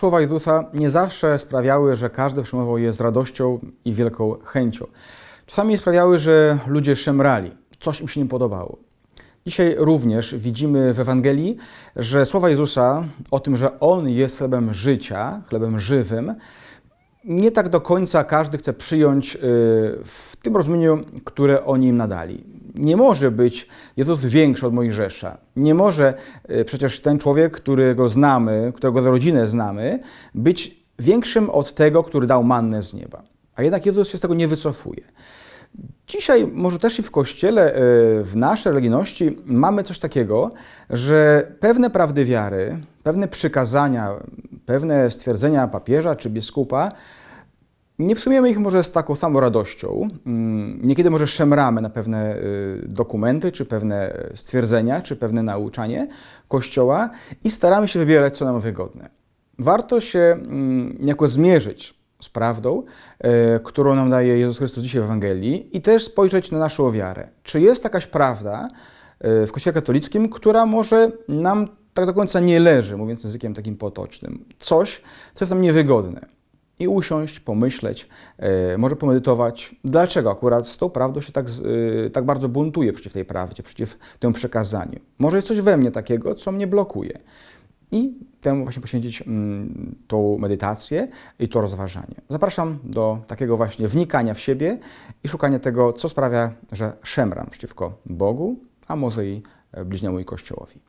słowa Jezusa nie zawsze sprawiały, że każdy przyjmował je z radością i wielką chęcią. Czasami sprawiały, że ludzie szemrali, coś im się nie podobało. Dzisiaj również widzimy w Ewangelii, że słowa Jezusa o tym, że On jest chlebem życia, chlebem żywym, nie tak do końca każdy chce przyjąć y, w tym rozumieniu, które oni im nadali. Nie może być Jezus większy od Mojżesza. Nie może y, przecież ten człowiek, którego znamy, którego rodzinę znamy, być większym od tego, który dał mannę z nieba. A jednak Jezus się z tego nie wycofuje. Dzisiaj, może też i w Kościele, y, w naszej religijności, mamy coś takiego, że pewne prawdy wiary, pewne przykazania, pewne stwierdzenia papieża czy biskupa, nie przyjmujemy ich może z taką samą radością. Mm, Niekiedy może szemramy na pewne y, dokumenty, czy pewne stwierdzenia, czy pewne nauczanie Kościoła i staramy się wybierać, co nam wygodne. Warto się mm, niejako zmierzyć z prawdą, e, którą nam daje Jezus Chrystus dzisiaj w Ewangelii i też spojrzeć na naszą wiarę. Czy jest jakaś prawda w Kościele katolickim, która może nam tak do końca nie leży, mówiąc językiem takim potocznym. Coś, co jest nam niewygodne. I usiąść, pomyśleć, e, może pomedytować, dlaczego akurat z tą prawdą się tak, e, tak bardzo buntuje przeciw tej prawdzie, przeciw temu przekazaniu. Może jest coś we mnie takiego, co mnie blokuje. I temu właśnie poświęcić mm, tą medytację i to rozważanie. Zapraszam do takiego właśnie wnikania w siebie i szukania tego, co sprawia, że szemram przeciwko Bogu, a może i e, bliźniemu i Kościołowi.